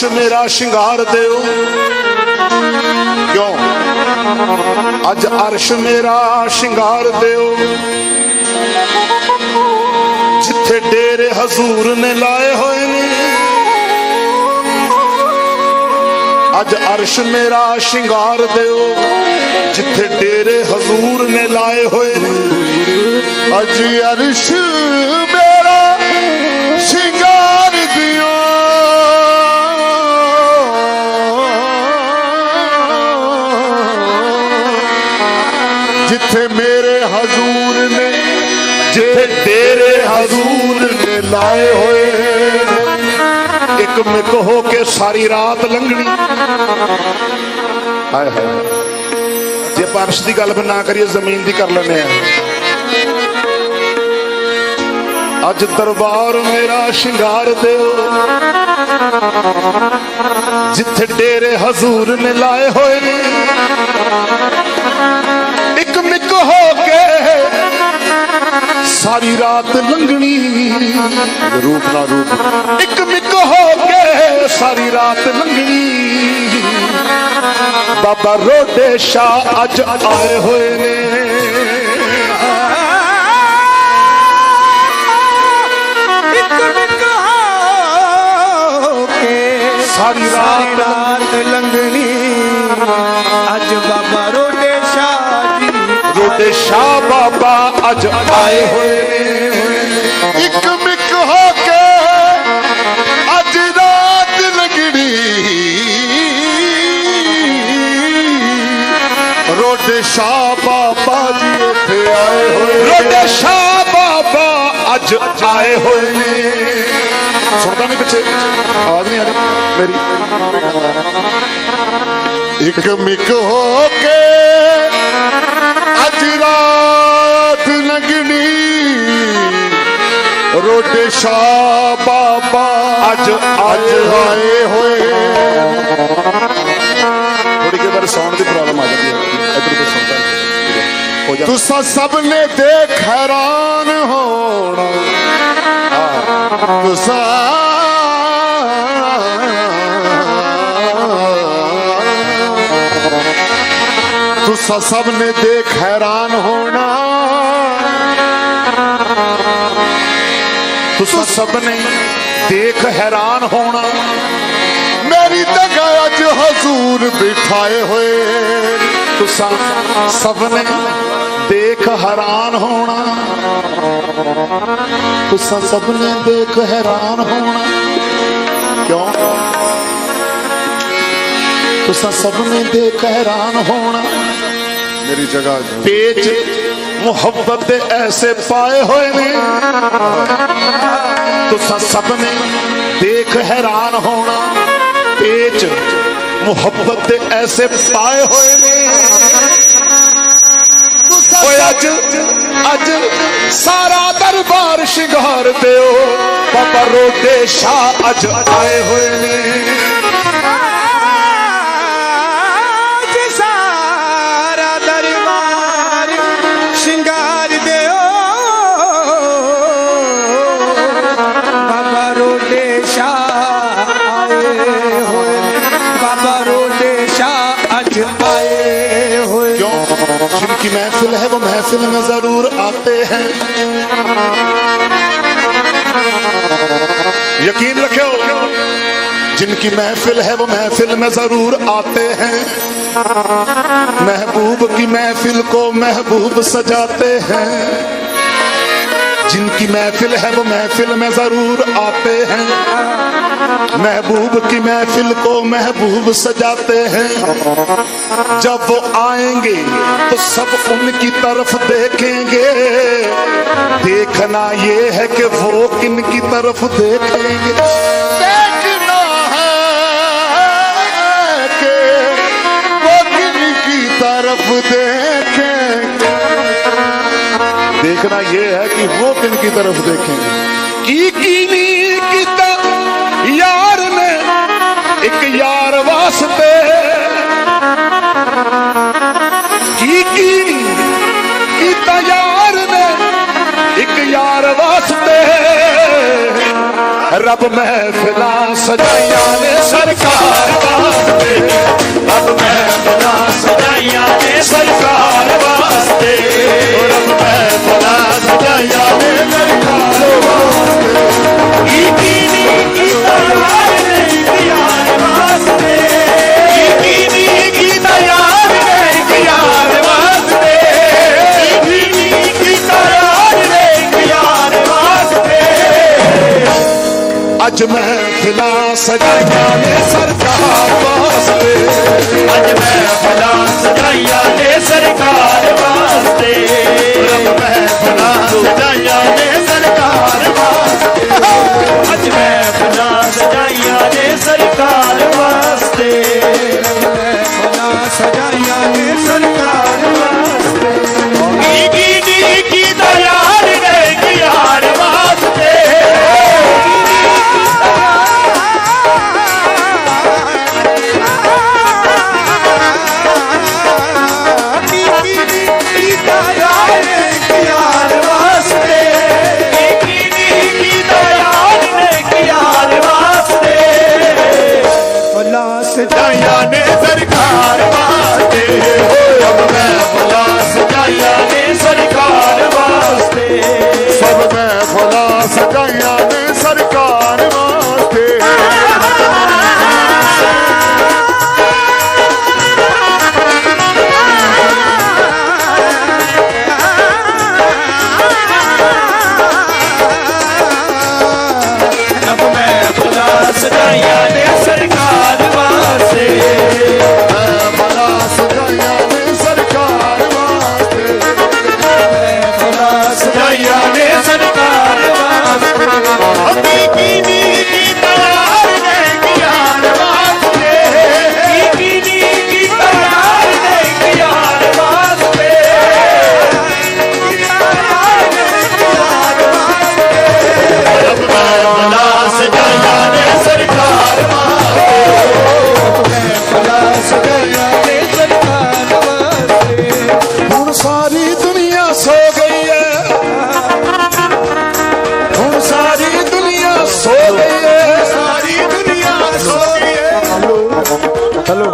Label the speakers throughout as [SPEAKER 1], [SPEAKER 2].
[SPEAKER 1] ਅਰਸ਼ ਮੇਰਾ ਸ਼ਿੰਗਾਰ ਦਿਓ। ਕਿਉਂ? ਅੱਜ ਅਰਸ਼ ਮੇਰਾ ਸ਼ਿੰਗਾਰ ਦਿਓ। ਜਿੱਥੇ ਡੇਰੇ ਹਜ਼ੂਰ ਨੇ ਲਾਏ ਹੋਏ ਨੇ। ਅੱਜ ਅਰਸ਼ ਮੇਰਾ ਸ਼ਿੰਗਾਰ ਦਿਓ। ਜਿੱਥੇ ਡੇਰੇ ਹਜ਼ੂਰ ਨੇ ਲਾਏ ਹੋਏ ਨੇ। ਅੱਜ ਅਰਸ਼ ਮੇਰਾ ਲਾਏ ਹੋਏ ਇੱਕ ਮਿਕ ਹੋ ਕੇ ਸਾਰੀ ਰਾਤ ਲੰਘਣੀ। ਹਾਏ ਹਾਏ। ਜੇ ਪਰਸ਼ ਦੀ ਗੱਲ ਨਾ ਕਰੀਏ, ਜ਼ਮੀਨ ਦੀ ਕਰ ਲੈਨੇ ਆ ਅੱਜ ਦਰਬਾਰ ਮੇਰਾ ਸ਼ਿੰਗਾਰ ਦਿਓ। ਜਿੱਥੇ ਡੇਰੇ ਹਜ਼ੂਰ ਨੇ ਲਾਏ ਹੋਏ ਨੇ। ਸਾਰੀ ਰਾਤ ਲੰਘਣੀ। ਰੂਪ ਨਾ ਰੂਪ। ਇੱਕ ਮਿਕ ਹੋ ਕੇ ਸਾਰੀ ਰਾਤ ਲੰਘਣੀ। ਬਾਬਾ ਰੋਡੇ ਸ਼ਾ ਅੱਜ ਆਏ ਹੋਏ ਨੇ। ਸਾਰੀ ਰਾਤ
[SPEAKER 2] ਲੰਘਣੀ। ਅੱਜ ਬਾਬਾ ਰੋਡੇ ਸ਼ਾਹ ਜੀ
[SPEAKER 1] ਰੋਡੇ ਸ਼ਾ ਬਾਬਾ ਅੱਜ ਆਏ ਹੋਏ ਨੇ। ਇੱਕ ਮਿਕ ਹੋ ਕੇ ਅੱਜ ਰਾਤ ਲੰਘਣੀ ਰੋਡੇ ਸ਼ਾ ਬਾਬਾ ਜੀ ਇੱਥੇ ਆਏ ਹੋਏ ਰੋਡੇ ਸ਼ਾ ਬਾਬਾ ਅੱਜ ਆਏ ਹੋਏ ਨੇ। ਸੁਣਦਾ ਨਹੀਂ ਪਿੱਛੇ। ਆਵਾਜ਼ ਨਹੀਂ ਆ ਰਹੀ। ਮੇਰੀ ਇੱਕ ਮਿਕ ਹੋ ਕੇ ਰੋਡੇ ਸ਼ਾ ਬਾਬਾ ਅੱਜ ਅੱਜ ਆਏ ਹੋਏ। ਥੋੜੀ ਜਿਹੀ ਵਾਰ ਸਾਊਂਡ ਦੀ ਪ੍ਰੋਬਲਮ ਆ ਜਾਂਦੀ ਹੈ। ਇਧਰ ਤੋਂ ਸੁਣਦਾ ਨਹੀਂ। ਹੋ ਜਾ। ਤੁਸੀਂ ਸਭ ਨੇ ਦੇਖ ਹੈਰਾਨ ਹੋਣਾ। ਤੁਸਾਂ ਤੁਸਾਂ ਸਭ ਨੇ ਦੇਖ ਹੈਰਾਨ ਹੋਣਾ। ਤੁਸਾਂ ਸਭ ਨੇ ਦੇਖ ਹੈਰਾਨ ਹੋਣਾ। ਮੇਰੀ ਤਗਾ ਅੱਜ ਹਜ਼ੂਰ ਬਿਠਾਏ ਹੋਏ। ਤੁਸਾਂ ਸਭ ਨੇ ਦੇਖ ਹੈਰਾਨ ਹੋਣਾ। ਤੁਸਾਂ ਸਭ ਨੇ ਦੇਖ ਹੈਰਾਨ ਹੋਣਾ। ਕਿਉਂ? ਤੁਸਾਂ ਸਭ ਨੇ ਦੇਖ ਹੈਰਾਨ ਹੋਣਾ।
[SPEAKER 3] ਮੇਰੀ ਜਗ੍ਹਾ
[SPEAKER 1] ਪੇਚ ਮੁਹੱਬਤ ਦੇ ਐਸੇ ਪਾਏ ਹੋਏ ਨੇ। ਤੁਸੀਂ ਸਭ ਨੇ ਦੇਖ ਹੈਰਾਨ ਹੋਣਾ ਪੇਚ ਮੁਹੱਬਤ ਦੇ ਐਸੇ ਪਾਏ ਹੋਏ ਨੇ। ਓਏ ਅੱਜ ਅੱਜ ਸਾਰਾ ਦਰਬਾਰ ਸ਼ਿੰਗਾਰ ਦਿਓ, ਬਾਬਾ ਰੋਡੇ ਸ਼ਾਹ ਅੱਜ ਆਏ ਹੋਏ ਨੇ।
[SPEAKER 2] आए हुए।
[SPEAKER 1] क्यों? जिनकी महफिल है, वो महफिल में ज़रूर आते हैं। यकीन रखो, जिनकी महफिल है, वो महफिल में ज़रूर आते हैं। महबूब की महफिल को महबूब सजाते हैं। जिनकी महफिल है, वो महफिल में ज़रूर आते हैं। महबूब की महफिल को महबूब सजाते हैं। जब वो आएँगे तो सब उनकी तरफ़ देखेंगे। देखना ये है कि वो किन की तरफ़ देखेंगे। देखना है कि वो किन की तरफ़ देखेंगे। देखना ये है कि वो किन की तरफ़ देखेंगे। ਯਾਰ ਵਾਸਤੇ। ਕੀ ਕੀ ਕੀਤਾ ਯਾਰ ਨੇ? ਇੱਕ ਯਾਰ ਵਾਸਤੇ। ਰੱਬ ਮਹਿਫਲਾਂ ਸਜਾਈਆਂ ਨੇ ਸਰਕਾਰ ਵਾਸਤੇ। ਰੱਬ ਮਹਿਫਲਾਂ ਸਜਾਈਆਂ ਨੇ ਸਰਕਾਰ ਵਾਸਤੇ। ਰੱਬ ਮਹਿਫਲਾਂ ਸਜਾਈਆਂ ਨੇ ਸਰਕਾਰ ਵਾਸਤੇ। ਕੀ ਕੀ ਸਜਾਈਆਂ ਨੇ ਸਰਕਾਰ ਵਾਸਤੇ। ਅੱਜ
[SPEAKER 4] ਮੈਂ
[SPEAKER 2] ਫਲਾ ਸਜਾਈਆਂ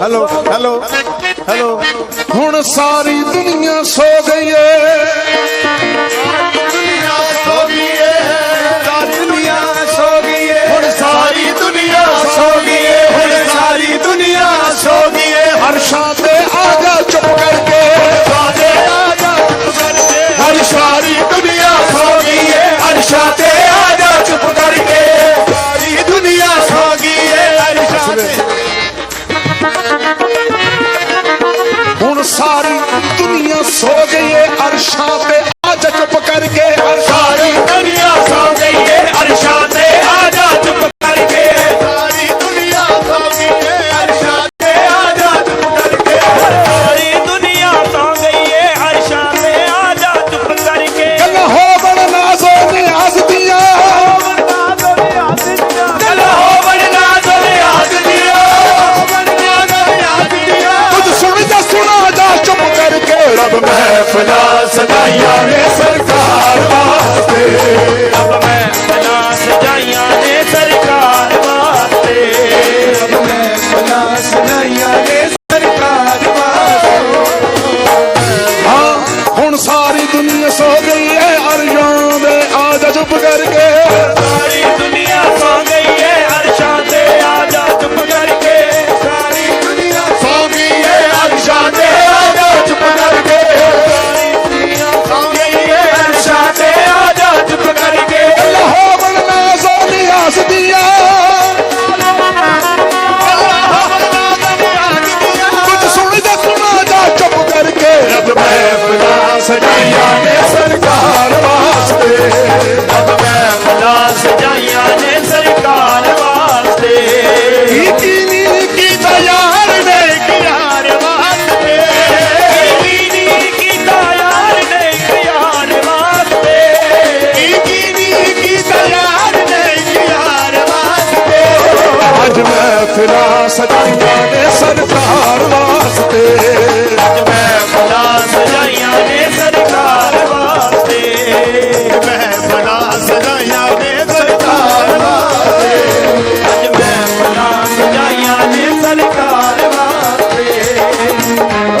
[SPEAKER 2] ਹੈਲੋ ਹੈਲੋ ਹੈਲੋ
[SPEAKER 1] ਹੁਣ ਸਾਰੀ ਦੁਨੀਆ ਸੋ ਗਈ
[SPEAKER 2] ਏ।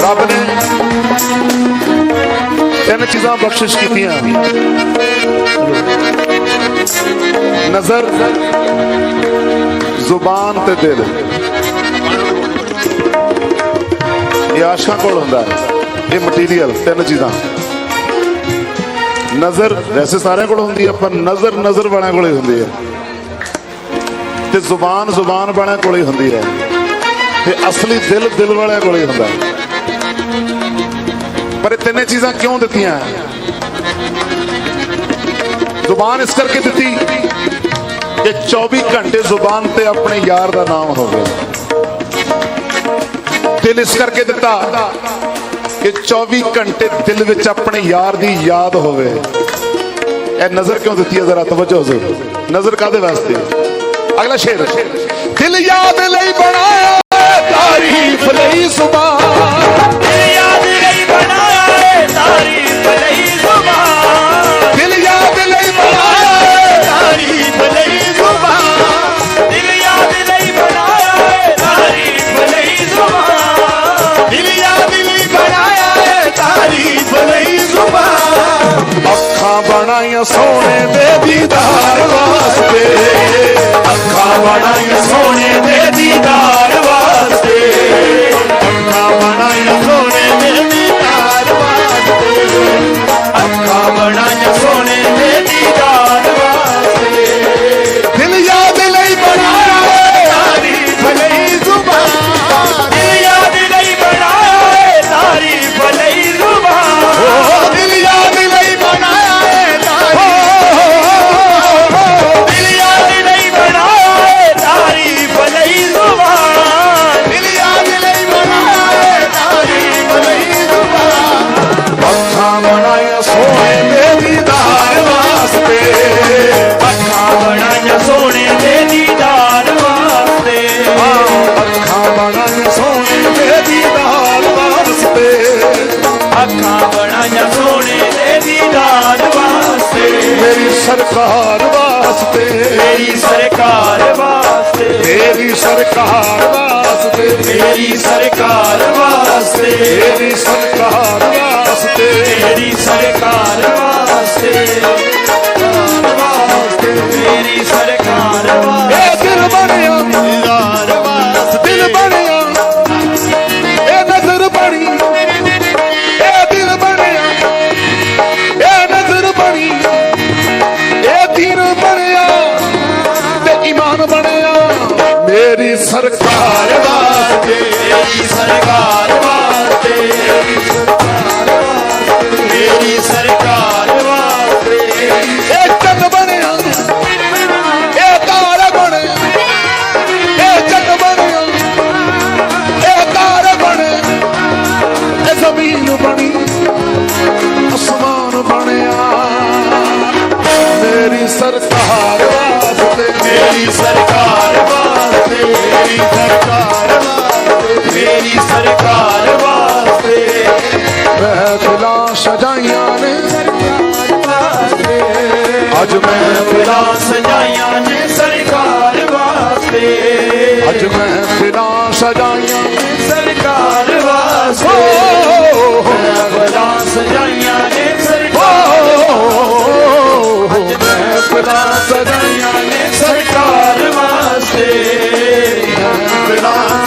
[SPEAKER 1] ਰੱਬ ਤਿੰਨ ਚੀਜ਼ਾਂ ਬਖਸ਼ਿਸ਼ ਕੀਤੀਆਂ। ਨਜ਼ਰ, ਜ਼ੁਬਾਨ ਤੇ ਦਿਲ। ਇਹ ਆਸ਼ਾ ਕੋਲ ਹੁੰਦਾ ਹੈ। ਇਹ ਮਟੀਰੀਅਲ ਤਿੰਨ ਚੀਜ਼ਾਂ। ਨਜ਼ਰ, ਵੈਸੇ ਸਾਰਿਆਂ ਕੋਲ ਹੁੰਦੀ ਹੈ, ਪਰ ਨਜ਼ਰ ਨਜ਼ਰ ਵਾਲਿਆਂ ਕੋਲ ਹੀ ਹੁੰਦੀ ਹੈ। ਤੇ ਜ਼ੁਬਾਨ ਜ਼ੁਬਾਨ ਵਾਲਿਆਂ ਕੋਲ ਹੀ ਹੁੰਦੀ ਹੈ। ਤੇ ਅਸਲੀ ਦਿਲ ਦਿਲ ਵਾਲਿਆਂ ਕੋਲੇ ਹੁੰਦਾ। ਪਰ ਇਹ ਤਿੰਨੇ ਚੀਜ਼ਾਂ ਕਿਉਂ ਦਿੱਤੀਆਂ? ਜ਼ੁਬਾਨ ਇਸ ਕਰਕੇ ਦਿੱਤੀ ਕਿ 24 ਘੰਟੇ ਜ਼ੁਬਾਨ ਤੇ ਆਪਣੇ ਯਾਰ ਦਾ ਨਾਮ ਹੋਵੇ। ਦਿਲ ਇਸ ਕਰਕੇ ਦਿੱਤਾ ਕਿ 24 ਘੰਟੇ ਦਿਲ ਵਿੱਚ ਆਪਣੇ ਯਾਰ ਦੀ ਯਾਦ ਹੋਵੇ। ਇਹ ਨਜ਼ਰ ਕਿਉਂ ਦਿੱਤੀ ਹੈ? ਜ਼ਰਾ ਤਵੱਜੋ ਜ਼ਰੂਰ। ਨਜ਼ਰ ਕਾਦੇ ਵਾਸਤੇ? ਅਗਲਾ ਸ਼ੇਰ। ਦਿਲ ਯਾਦ ਲਈ ਬਣਾਇਆ ਤਾਰੀਫ ਲਈ ਜ਼ੁਬਾਨ ਮੇਰੀ ਸਰਕਾਰ ਵਾਸਤੇ।
[SPEAKER 4] ਮੇਰੀ ਸਰਕਾਰ ਵਾਸਤੇ।
[SPEAKER 1] ਮੇਰੀ ਸਰਕਾਰ ਵਾਸਤੇ। ਅੱਜ ਮਹਿਫਿਲਾਂ
[SPEAKER 4] ਫਿਰਾਂ ਸਜਾਈਆਂ ਨੇ ਸਰਕਾਰ ਵਾਸਤੇ।
[SPEAKER 1] ਅੱਜ ਮਹਿਫਿਲਾਂ ਸਜਾਈਆਂ ਨੇ
[SPEAKER 4] ਸਰਕਾਰ ਵਾਸਤੇ।
[SPEAKER 1] ਓ
[SPEAKER 4] ਫਿਰਾਂ ਸਜਾਈਆਂ ਨੇ ਸਰਕਾਰ।
[SPEAKER 1] ਅੱਜ ਮਹਿਫਿਲਾਂ ਸਜਾਈਆਂ
[SPEAKER 4] ਨੇ ਸਰਕਾਰ ਵਾਸਤੇ।
[SPEAKER 1] ਮਹਿਫਿਲਾਂ